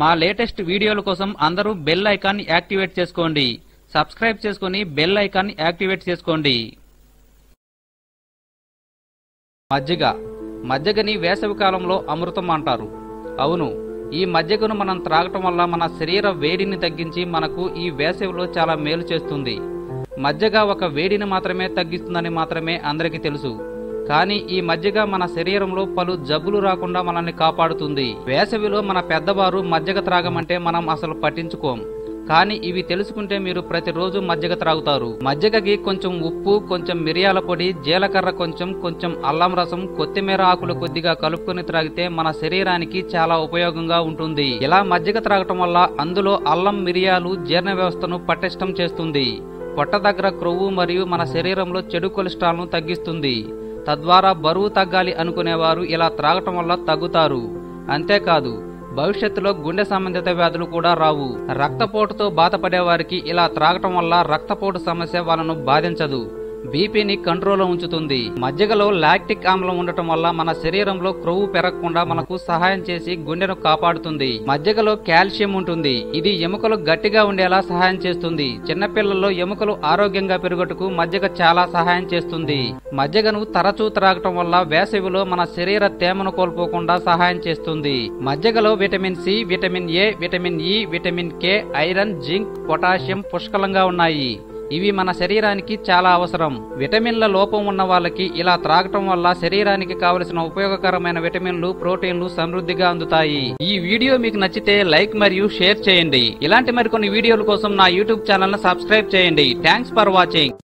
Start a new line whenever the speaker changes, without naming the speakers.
మా లేటెస్ట్ వీడియోల కోసం అందరూ బెల్ ఐకాన్ యాక్టివేట్ చేసుకోండి. సబ్స్క్రైబ్ చేసుకుని బెల్ ఐకాన్ యాక్టివేట్ చేసుకోండి. మజ్జిగ. మజ్జిగని వేసవి కాలంలో అమృతం అంటారు. అవును ఈ మజ్జిగను మనం త్రాగటం వల్ల మన శరీర వేడిని తగ్గించి మనకు ఈ వేసవిలో చాలా మేలు చేస్తుంది. మజ్జిగ ఒక వేడిని మాత్రమే తగ్గిస్తుందని మాత్రమే అందరికీ తెలుసు. కానీ ఈ మజ్జిగ మన శరీరంలో పలు జబ్బులు రాకుండా మనల్ని కాపాడుతుంది. వేసవిలో మన పెద్దవారు మజ్జిగ త్రాగమంటే మనం అసలు పట్టించుకోం. కానీ ఇవి తెలుసుకుంటే మీరు ప్రతిరోజు మజ్జిగ త్రాగుతారు. మజ్జిగకి కొంచెం ఉప్పు కొంచెం మిరియాల పొడి జీలకర్ర కొంచెం కొంచెం అల్లం రసం కొత్తిమీర ఆకులు కొద్దిగా కలుపుకొని త్రాగితే మన శరీరానికి చాలా ఉపయోగంగా ఉంటుంది. ఇలా మజ్జిగ త్రాగటం వల్ల అందులో అల్లం మిరియాలు జీర్ణ వ్యవస్థను పటిష్టం చేస్తుంది. పొట్ట దగ్గర క్రొవ్వు మరియు మన శరీరంలో చెడు కొలెస్ట్రాల్ను తగ్గిస్తుంది. తద్వారా బరువు తగ్గాలి అనుకునేవారు ఇలా త్రాగటం వల్ల తగ్గుతారు. అంతేకాదు భవిష్యత్తులో గుండె సంబంధిత వ్యాధులు కూడా రావు. రక్తపోటుతో బాధపడే వారికి ఇలా త్రాగటం వల్ల రక్తపోటు సమస్య వాళ్ళను బాధించదు. బీపీని కంట్రోల్లో ఉంచుతుంది. మజ్జిగలో లాక్టిక్ ఆమ్లం ఉండటం వల్ల మన శరీరంలో క్రొవ్వు పెరగకుండా మనకు సహాయం చేసి గుండెను కాపాడుతుంది. మజ్జిగలో కాల్షియం ఉంటుంది. ఇది ఎముకలు గట్టిగా ఉండేలా సహాయం చేస్తుంది. చిన్నపిల్లల్లో ఎముకలు ఆరోగ్యంగా పెరుగుటకు మజ్జిగ చాలా సహాయం చేస్తుంది. మజ్జిగను తరచూ త్రాగటం వల్ల వేసవిలో మన శరీర తేమను కోల్పోకుండా సహాయం చేస్తుంది. మజ్జిగలో vitamin C vitamin A vitamin E vitamin K iron zinc potassium పుష్కలంగా ఉన్నాయి. ఇవి మన శరీరానికి చాలా అవసరం. విటమిన్ల లోపం ఉన్న వాళ్ళకి ఇలా త్రాగటం వల్ల శరీరానికి కావలసిన ఉపయోగకరమైన విటమిన్లు ప్రోటీన్లు సమృద్ధిగా అందుతాయి. ఈ వీడియో మీకు నచ్చితే లైక్ మరియు షేర్ చేయండి. ఇలాంటి మరికొన్ని వీడియోల కోసం నా యూట్యూబ్ ఛానల్ సబ్స్క్రైబ్ చేయండి. Thanks for watching.